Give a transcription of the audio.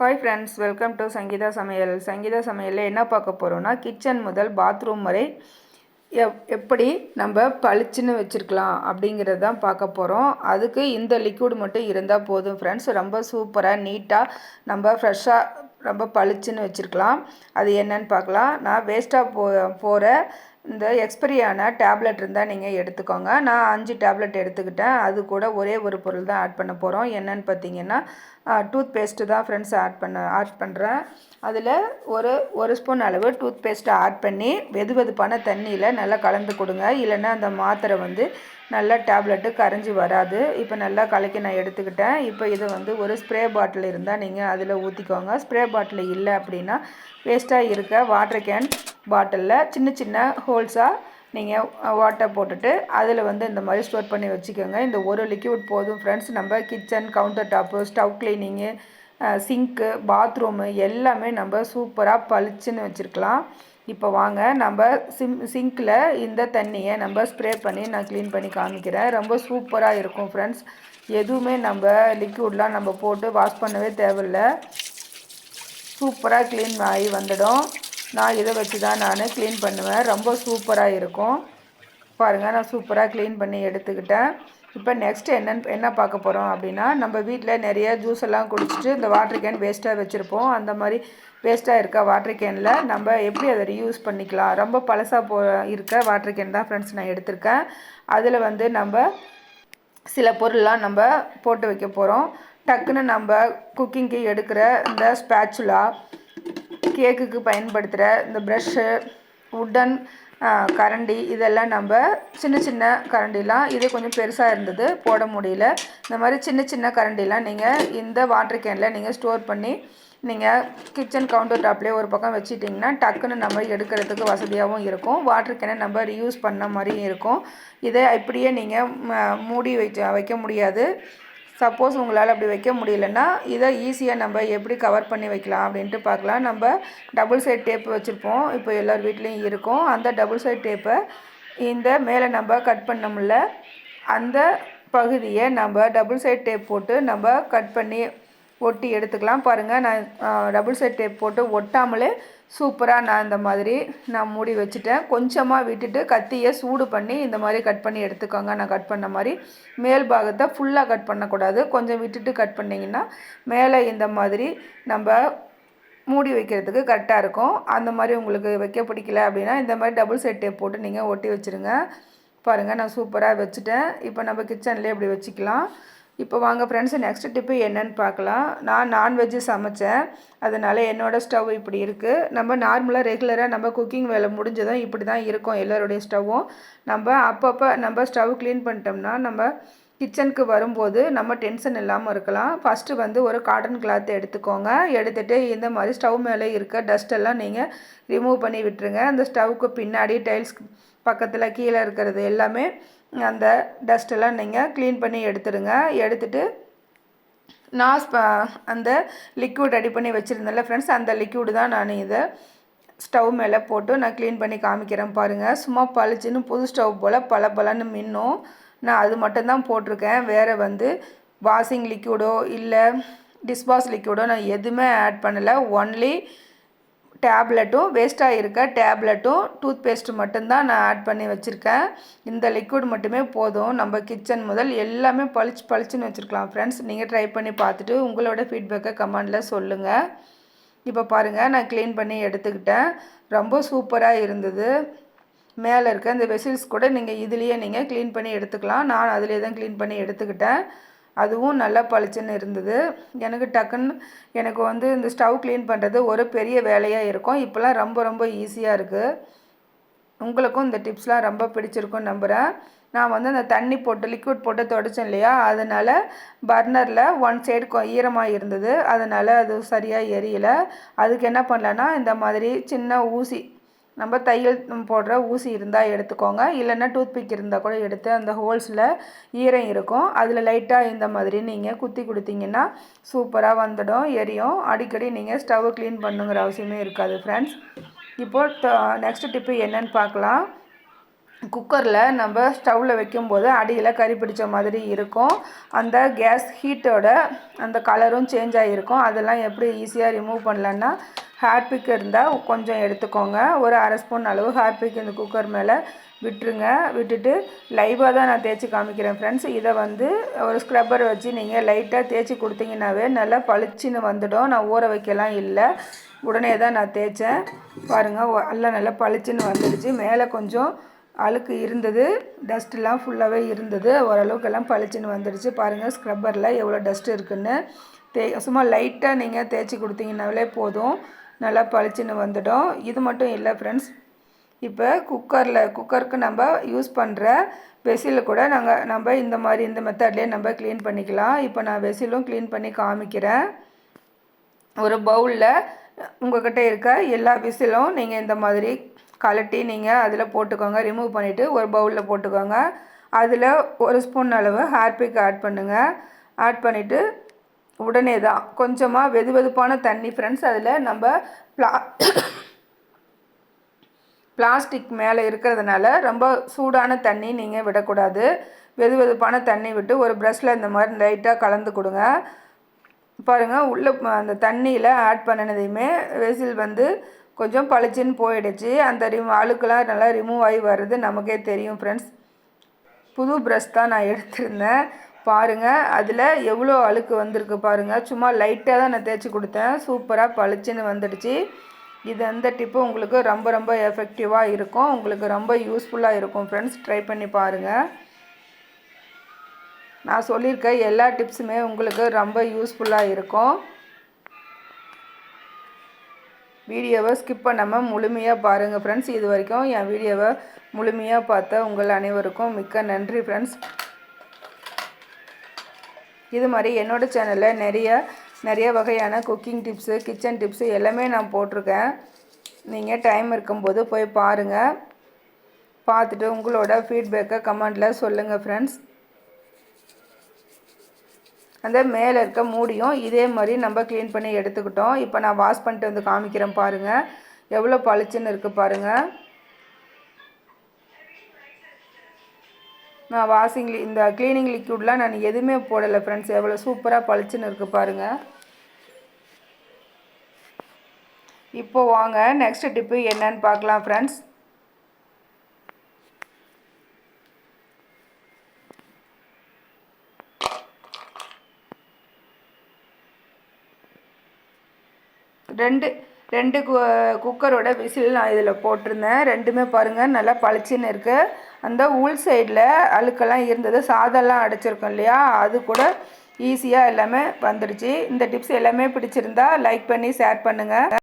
Hi friends welcome to Sangeetha சமையல் சங்கீதா சமையலில் என்ன பார்க்க போகிறோன்னா கிச்சன் முதல் பாத்ரூம் வரை எப் எப்படி நம்ம பளிச்சுன்னு வச்சுருக்கலாம் அப்படிங்கிறது தான் பார்க்க போகிறோம் அதுக்கு இந்த லிக்விட் மட்டும் இருந்தால் போதும் ஃப்ரெண்ட்ஸ் ரொம்ப சூப்பராக நீட்டாக நம்ம ஃப்ரெஷ்ஷாக ரொம்ப பளிச்சுன்னு வச்சுருக்கலாம். அது என்னன்னு பார்க்கலாம். நான் வேஸ்ட்டாக போ போகிற இந்த எக்ஸ்பரியான டேப்லெட் இருந்தால் நீங்கள் எடுத்துக்கோங்க. நான் அஞ்சு டேப்லெட் எடுத்துக்கிட்டேன். அது கூட ஒரே ஒரு பொருள் தான் ஆட் பண்ண போகிறோம் என்னன்னு பார்த்தீங்கன்னா டூத் பேஸ்ட்டு தான் ஃப்ரெண்ட்ஸ் ஆட் பண்ண ஆட் பண்ணுறேன் அதில் ஒரு ஒரு ஸ்பூன் அளவு டூத் பேஸ்ட்டை ஆட் பண்ணி வெது வெதுப்பான தண்ணியில் நல்லா கலந்து கொடுங்க. இல்லைன்னா அந்த மாத்திரை வந்து நல்லா டேப்லெட்டு கரைஞ்சி வராது. இப்போ நல்லா கலக்கி நான் எடுத்துக்கிட்டேன். இப்போ இதை வந்து ஒரு ஸ்ப்ரே பாட்டில் இருந்தால் நீங்கள் அதில் ஊற்றிக்கோங்க ஸ்ப்ரே பாட்டில் இல்லை அப்படின்னா வேஸ்ட்டாக இருக்க வாட்டர் கேன் பாட்டிலில் சின்ன சின்ன ஹோல்ஸாக நீங்கள் வாட்டர் போட்டுட்டு அதில் வந்து இந்த மாதிரி ஸ்டோர் பண்ணி வச்சுக்கோங்க. இந்த ஒரு லிக்யூட் போதும். ஃப்ரெண்ட்ஸ் நம்ம kitchen counter top stove cleaning sink bathroom எல்லாமே நம்ம சூப்பராக பளிச்சுன்னு வச்சுருக்கலாம். இப்போ வாங்க நம்ம சிம் சிங்க்கில் இந்த தண்ணியை நம்ம ஸ்ப்ரே பண்ணி நான் க்ளீன் பண்ணி காமிக்கிறேன். ரொம்ப சூப்பராக இருக்கும் ஃப்ரெண்ட்ஸ் எதுவுமே நம்ம லிக்யூட்லாம் நம்ம போட்டு வாஷ் பண்ணவே தேவையில்ல. சூப்பராக க்ளீன் ஆகி வந்துடும். நான் இதை வச்சு தான் நான் க்ளீன் பண்ணுவேன். ரொம்ப சூப்பராக இருக்கும். பாருங்கள் நான் சூப்பராக க்ளீன் பண்ணி எடுத்துக்கிட்டேன். இப்போ நெக்ஸ்ட் என்னன்னு என்ன பார்க்க போகிறோம் அப்படின்னா நம்ம வீட்டில் நிறைய ஜூஸ் எல்லாம் குடிச்சிட்டு இந்த வாட்டர் கேன் வேஸ்ட்டாக வச்சுருப்போம். அந்த மாதிரி வேஸ்ட்டாக இருக்க வாட்டர் கேனில் நம்ம எப்படி அதை ரியூஸ் பண்ணிக்கலாம்? ரொம்ப பழசாக போ இருக்க வாட்டர் கேன் தான் ஃப்ரெண்ட்ஸ் நான் எடுத்திருக்கேன். அதில் வந்து நம்ம சில பொருள்லாம் நம்ம போட்டு வைக்க போகிறோம் டக்குன்னு நம்ம குக்கிங்க்கு எடுக்கிற இந்த ஸ்பேச்சுலா கேக்குக்கு பயன்படுத்துகிற இந்த ப்ரஷ்ஷு உட்டன் கரண்டி இதெல்லாம் நம்ம சின்ன சின்ன கரண்டிலாம் இது கொஞ்சம் பெருசாக இருந்தது போட முடியல. இந்த மாதிரி சின்ன சின்ன கரண்டிலாம் நீங்கள் இந்த வாட்டர் கேனில் நீங்கள் ஸ்டோர் பண்ணி நீங்கள் கிச்சன் கவுண்டர் டாப்லேயே ஒரு பக்கம் வச்சுட்டிங்கன்னா டக்குன்னு நம்ம எடுக்கிறதுக்கு வசதியாகவும் இருக்கும். வாட்டர் கேனை நம்ம ரியூஸ் பண்ண மாதிரியும் இருக்கும். இதை இப்படியே நீங்கள் மூடி வைக்க வைக்க முடியாது. சப்போஸ் உங்களால் அப்படி வைக்க முடியலன்னா இதை ஈஸியாக நம்ம எப்படி கவர் பண்ணி வைக்கலாம் அப்படின்ட்டு பார்க்கலாம். நம்ம டபுள் சைட் டேப் வச்சுருப்போம். இப்போ எல்லோர் வீட்லேயும் இருக்கும். அந்த டபுள் சைட் டேப்பை இந்த மேலே நம்ம கட் பண்ணமுல்ல அந்த பகுதியை நம்ம டபுள் சைட் டேப் போட்டு நம்ம கட் பண்ணி ஒட்டி எடுத்துக்கலாம். பாருங்கள் நான் டபுள் சைட் டேப் போட்டு ஒட்டாமலே சூப்பராக நான் இந்த மாதிரி நான் மூடி வச்சுட்டேன். கொஞ்சமாக விட்டுட்டு கத்தியை சூடு பண்ணி இந்த மாதிரி கட் பண்ணி எடுத்துக்கோங்க. நான் கட் பண்ண மாதிரி மேல் பாகத்தை ஃபுல்லாக கட் பண்ணக்கூடாது. கொஞ்சம் விட்டுட்டு கட் பண்ணிங்கன்னா மேலே இந்த மாதிரி நம்ம மூடி வைக்கிறதுக்கு கரெக்டாக இருக்கும். அந்த மாதிரி உங்களுக்கு வைக்க பிடிக்கல அப்படின்னா இந்த மாதிரி டபுள் சைட் டேப் போட்டு நீங்கள் ஒட்டி வச்சுருங்க. பாருங்கள் நான் சூப்பராக வச்சுட்டேன். இப்போ நம்ம கிச்சன்லேயே இப்படி வச்சுக்கலாம். இப்போ வாங்க ஃப்ரெண்ட்ஸ் நெக்ஸ்ட் டிப்பு என்னன்னு பார்க்கலாம். நான் நான்வெஜ்ஜு சமைச்சேன். அதனால் என்னோடய ஸ்டவ் இப்படி இருக்குது நம்ம நார்மலாக ரெகுலராக நம்ம குக்கிங் வேலை முடிஞ்சதும் இப்படி தான் இருக்கும் எல்லோருடைய ஸ்டவ்வும் நம்ம அப்பப்போ நம்ம ஸ்டவ் க்ளீன் பண்ணிட்டோம்னா நம்ம கிச்சனுக்கு வரும்போது நம்ம டென்ஷன் இல்லாமல் இருக்கலாம். ஃபஸ்ட்டு வந்து ஒரு காட்டன் கிளாத் எடுத்துக்கோங்க. எடுத்துகிட்டு இந்த மாதிரி ஸ்டவ் மேலே இருக்க டஸ்ட்டெல்லாம் நீங்கள் ரிமூவ் பண்ணி விட்டுருங்க. அந்த ஸ்டவ்வுக்கு பின்னாடி டைல்ஸ் பக்கத்தில் கீழே இருக்கிறது எல்லாமே அந்த டஸ்ட்டெல்லாம் நீங்கள் க்ளீன் பண்ணி எடுத்துடுங்க எடுத்துகிட்டு நான் அந்த லிக்விட் ரெடி பண்ணி வச்சுருந்தேன்ல ஃப்ரெண்ட்ஸ் அந்த லிக்விடு தான் நான் இதை ஸ்டவ் மேலே போட்டு நான் க்ளீன் பண்ணி காமிக்கிறேன் பாருங்கள் சும்மா பளிச்சுன்னு புது ஸ்டவ் போல் பல பலன்னு மின்னும். நான் அது மட்டும்தான் போட்டிருக்கேன். வேறு வந்து வாஷிங் லிக்விடோ இல்லை டிஷ்வாஷ் லிக்விடோ நான் எதுவுமே ஆட் பண்ணலை. ஒன்லி டேப்லெட்டும் வேஸ்ட்டாக இருக்க டேப்லெட்டும் டூத் பேஸ்ட்டு மட்டும்தான் நான் ஆட் பண்ணி வச்சுருக்கேன். இந்த லிக்விட் மட்டுமே போதும். நம்ம கிச்சன் முதல் எல்லாமே பளிச்சு பளிச்சுன்னு வச்சுருக்கலாம் ஃப்ரெண்ட்ஸ். நீங்கள் ட்ரை பண்ணி பார்த்துட்டு உங்களோட ஃபீட்பேக்கை கமெண்டில் சொல்லுங்கள் இப்போ பாருங்கள் நான் க்ளீன் பண்ணி எடுத்துக்கிட்டேன். ரொம்ப சூப்பராக இருந்தது. மேலே இருக்க இந்த வெசில்ஸ் கூட நீங்கள் இதுலேயே நீங்கள் க்ளீன் பண்ணி எடுத்துக்கலாம். நான் அதிலே தான் க்ளீன் பண்ணி எடுத்துக்கிட்டேன். அதுவும் நல்லா பளிச்சுன்னு இருந்தது. எனக்கு டக்குன்னு எனக்கு வந்து இந்த ஸ்டவ் க்ளீன் பண்ணுறது ஒரு பெரிய வேலையாக இருக்கும். இப்போலாம் ரொம்ப ரொம்ப ஈஸியாக இருக்குது உங்களுக்கும் இந்த டிப்ஸ்லாம் ரொம்ப பிடிச்சிருக்கும்னு நம்புகிறேன் நான் வந்து அந்த தண்ணி போட்டு லிக்விட் போட்டு தொடச்சேன் இல்லையா? அதனால் பர்னரில் ஒன் சைடு கொ ஈரமாக இருந்தது. அதனால் அது சரியாக எரியலை. அதுக்கு என்ன பண்ணலன்னா இந்த மாதிரி சின்ன ஊசி நம்ம தையல் போடுற ஊசி இருந்தால் எடுத்துக்கோங்க. இல்லைன்னா டூத்பிக் இருந்தால் கூட எடுத்து அந்த ஹோல்ஸில் ஈரம் இருக்கும். அதில் லைட்டாக இந்த மாதிரி நீங்கள் குத்தி கொடுத்தீங்கன்னா சூப்பராக வந்துடும் எரியும். அடிக்கடி நீங்கள் ஸ்டவ் க்ளீன் பண்ணுங்கிற அவசியமே இருக்காது ஃப்ரெண்ட்ஸ் இப்போது நெக்ஸ்ட் டிப்பு என்னன்னு பார்க்கலாம். குக்கரில் நம்ம ஸ்டவ்வில் வைக்கும்போது அடியில் கறி பிடிச்ச மாதிரி இருக்கும். அந்த கேஸ் ஹீட்டோட அந்த கலரும் சேஞ்ச் ஆகிருக்கும் அதெல்லாம் எப்படி ஈஸியாக ரிமூவ் பண்ணலன்னா ஹேர்பிக் இருந்தால் கொஞ்சம் எடுத்துக்கோங்க. ஒரு அரை ஸ்பூன் அளவு ஹார்பிக் இந்த குக்கர் மேலே விட்டுருங்க. விட்டுட்டு லைவாக தான் நான் தேய்ச்சி காமிக்கிறேன் ஃப்ரெண்ட்ஸ் இதை வந்து ஒரு ஸ்க்ரப்பர் வச்சு நீங்கள் லைட்டாக தேய்ச்சி கொடுத்தீங்கன்னாவே நல்லா பளிச்சின்னு வந்துடும். நான் ஊற வைக்கலாம் இல்லை. உடனே தான் நான் தேய்ச்சேன். பாருங்கள் எல்லாம் நல்லா பளிச்சுன்னு வந்துடுச்சு. மேலே கொஞ்சம் அழுக்கு இருந்தது. டஸ்ட்டுலாம் ஃபுல்லாகவே இருந்தது. ஓரளவுக்கெல்லாம் பளிச்சுன்னு வந்துடுச்சு. பாருங்கள் ஸ்க்ரப்பரில் எவ்வளோ டஸ்ட் இருக்குன்னு. தே சும்மா லைட்டாக நீங்கள் தேய்ச்சி கொடுத்தீங்கன்னாலே போதும். நல்லா பளிச்சுன்னு வந்துடும் இது மட்டும் இல்லை ஃப்ரெண்ட்ஸ் இப்போ குக்கரில் குக்கருக்கு நம்ம யூஸ் பண்ணுற வெசிலில் கூட நாங்கள் நம்ம இந்த மாதிரி இந்த மெத்தட்லேயே நம்ம க்ளீன் பண்ணிக்கலாம். இப்போ நான் வெசிலும் க்ளீன் பண்ணி காமிக்கிறேன். ஒரு பவுலில் உங்கள்கிட்ட இருக்க எல்லா விசிலும் நீங்கள் இந்த மாதிரி கலட்டி நீங்கள் அதில் போட்டுக்கோங்க. ரிமூவ் பண்ணிவிட்டு ஒரு பவுலில் போட்டுக்கோங்க. அதில் ஒரு ஸ்பூன் அளவு ஹேர்பிக் ஆட் பண்ணுங்கள் ஆட் பண்ணிவிட்டு உடனே தான் கொஞ்சமாக வெது வெதுப்பான தண்ணி ஃப்ரெண்ட்ஸ் அதில் நம்ம ப்ளா பிளாஸ்டிக் மேலே இருக்கிறதுனால ரொம்ப சூடான தண்ணி நீங்கள் விடக்கூடாது. வெது வெதுப்பான தண்ணி விட்டு ஒரு ப்ரஷில் இந்த மாதிரி லைட்டாக கலந்து கொடுங்க. பாருங்கள் உள்ளே அந்த தண்ணியில் ஆட் பண்ணினதையுமே வெசில் வந்து கொஞ்சம் பளிச்சுன்னு போயிடுச்சு. அந்த ரிமூ அழுக்கெல்லாம் நல்லா ரிமூவ் ஆகி வர்றது நமக்கே தெரியும் ஃப்ரெண்ட்ஸ் புது ப்ரஷ் தான் நான் எடுத்திருந்தேன். பாருங்கள் அதில் எவ்வளோ அழுக்கு வந்திருக்கு பாருங்கள் சும்மா லைட்டாக தான் நான் தேய்ச்சி கொடுத்தேன். சூப்பராக பளிச்சுன்னு வந்துடுச்சு. இது அந்த டிப்பு உங்களுக்கு ரொம்ப ரொம்ப எஃபெக்டிவாக இருக்கும். உங்களுக்கு ரொம்ப யூஸ்ஃபுல்லாக இருக்கும் ஃப்ரெண்ட்ஸ் ட்ரை பண்ணி பாருங்கள் நான் சொல்லியிருக்க எல்லா டிப்ஸுமே உங்களுக்கு ரொம்ப யூஸ்ஃபுல்லாக இருக்கும். வீடியோவை ஸ்கிப் பண்ணாமல் முழுமையாக பாருங்கள் ஃப்ரெண்ட்ஸ் இது வரைக்கும் என் வீடியோவை முழுமையாக பார்த்த உங்கள் அனைவருக்கும் மிக்க நன்றி ஃப்ரெண்ட்ஸ் இது மாதிரி என்னோடய சேனலில் நிறைய நிறைய வகையான குக்கிங் டிப்ஸு கிச்சன் டிப்ஸு எல்லாமே நான் போட்டிருக்கேன். நீங்கள் டைம் இருக்கும்போது போய் பாருங்கள் பார்த்துட்டு உங்களோட ஃபீட்பேக்கை கமெண்டில் சொல்லுங்கள் ஃப்ரெண்ட்ஸ் அந்த மேலே இருக்க மூடியும் இதே மாதிரி நம்ம க்ளீன் பண்ணி எடுத்துக்கிட்டோம். இப்போ நான் வாஷ் பண்ணிட்டு வந்து காமிக்கிறேன் பாருங்கள் எவ்வளோ பளிச்சுன்னு இருக்குது பாருங்கள் நான் வாஷிங் இந்த க்ளீனிங் லிக்விட்லாம் நான் எதுவுமே போடலை ஃப்ரெண்ட்ஸ் எவ்வளோ சூப்பராக பளிச்சுன்னு இருக்குது பாருங்கள் இப்போ வாங்க நெக்ஸ்ட் டிப்பு என்னன்னு பார்க்கலாம் ஃப்ரெண்ட்ஸ் ரெண்டு ரெண்டு கு குக்கரோட விசில் நான் இதில் போட்டிருந்தேன். ரெண்டுமே பாருங்கள் நல்லா பளிச்சுன்னு இருக்குது அந்த உள் சைடில் அழுக்கெல்லாம் இருந்தது. சாதம்லாம் அடைச்சிருக்கோம் இல்லையா? அது கூட ஈஸியாக எல்லாமே வந்துடுச்சு. இந்த டிப்ஸ் எல்லாமே பிடிச்சிருந்தா லைக் பண்ணி ஷேர் பண்ணுங்கள்